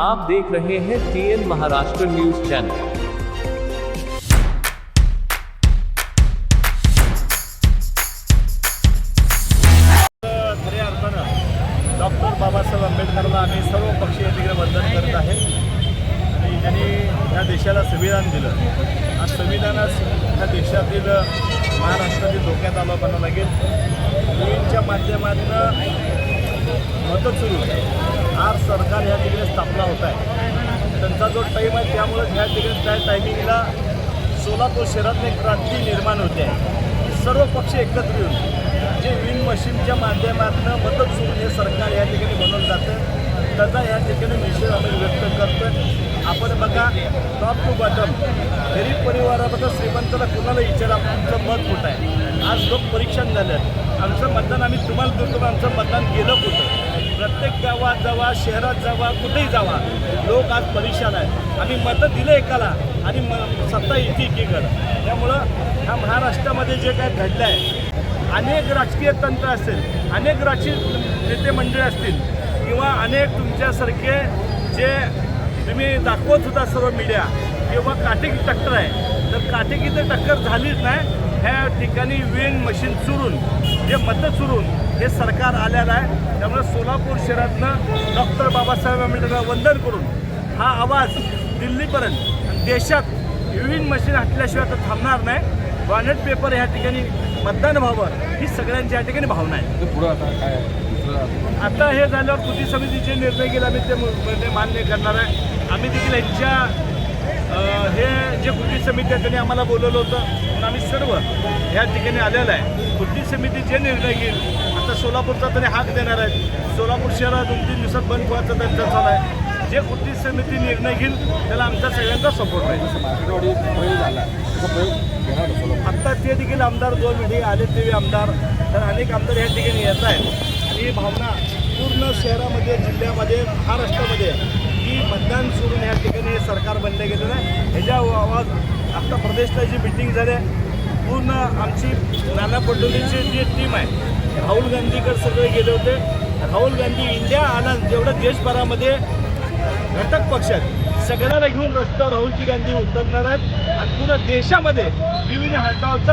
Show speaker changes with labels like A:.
A: आप देख रहे हैं टीएन महाराष्ट्र न्यूज चैनल
B: खऱ्या अर्थानं डॉक्टर बाबासाहेब आंबेडकरला आम्ही सर्व पक्षीय तिकडे वंदन करत आहे. आणि ज्यांनी ह्या देशाला संविधान दिलं आज संविधानच ह्या देशातील महाराष्ट्रातील धोक्यात आलं म्हणावं लागेल मुलींच्या माध्यमातून मतं सुरू. आर सरकार ह्या ठिकाणी स्थापना होत आहे. त्यांचा जो टाईम आहे त्यामुळे ह्या ठिकाणी त्या टायमिंगला सोलापूर शहरात एक क्रांती निर्माण होते. आहे सर्व पक्ष एकत्र येऊन जे विन मशीनच्या माध्यमातून मदत सुरू हे सरकार या ठिकाणी बनवलं जातं त्याचा या ठिकाणी निषेध आम्ही व्यक्त करतो आपण बघा टॉप टू बॉटम गरीब परिवाराबद्दल श्रीमंताला कुणाला विचारा आमचं मत कुठं आहे? आज लोक परीक्षण झालं आमचं मतदान आम्ही तुम्हाला देतो आमचं मतदान केलं कुठं? गावात जावा शहरात जावा कुठेही जावा लोक आज परेशान आहेत. आम्ही मतं दिलं एकाला आणि म सत्ता येते एकीकडं. त्यामुळं ह्या महाराष्ट्रामध्ये जे काय घडलं आहे अनेक राजकीय तंत्र असेल अनेक राजकीय नेते मंडळी असतील किंवा अनेक तुमच्यासारखे जे तुम्ही दाखवत होता सर्व मीडिया किंवा काटेकी टक्कर आहे काटेकी तर टक्कर झालीच नाही. ह्या ठिकाणी वेन मशीन चुरून जे मतं चुरून हे सरकार आलेलं आहे. त्यामुळे सोलापूर शहरातनं डॉक्टर बाबासाहेब आंबेडकरला वंदन करून हा आवाज दिल्लीपर्यंत आणि देशात विविध मशीन हटल्याशिवाय तर थांबणार नाही. बॉनेट पेपर ह्या ठिकाणी मतदान व्हावं ही सगळ्यांची या ठिकाणी भावना आहे.
C: पुढं आता काय
B: आता? हे झाल्यावर कृती समितीचे निर्णय घेईल आम्ही ते मान्य करणार आहे. आम्ही देखील यांच्या हे जे कृती समिती त्यांनी आम्हाला बोलवलं होतं. पण आम्ही सर्व ह्या ठिकाणी आलेलं आहे. कृती समिती जे निर्णय घेईल आता सोलापूरचा तरी हाक देणार आहेत. सोलापूर शहरात दोन तीन दिवसात बंद व्हायचं त्यांचा चालू आहे. जे कृती समिती निर्णय घेईल त्याला आमचा सगळ्यांचा सपोर्ट राहील आत्ता ते देखील आमदार दोन मिठी आले ते आमदार. तर अनेक आमदार या ठिकाणी येत आहेत. आणि ही भावना पूर्ण शहरामध्ये जिल्ह्यामध्ये महाराष्ट्रामध्ये की मतदान सोडून या ठिकाणी सरकार बनलं गेलेलं आहे. ह्याच्या आवाज आत्ता प्रदेशला जी मिटिंग झाली आहे पूर्ण आमची नाना पटोलेची जी टीम आहे राहुल गांधीकडे सगळे गेले होते. राहुल गांधी इंडिया आनंद जेवढं देशभरामध्ये घटक पक्ष आहेत सगळ्यांना घेऊन रस्त्यावर राहुलजी गांधी उतरणार आहेत. आणि पूर्ण देशामध्ये विविध हटावचा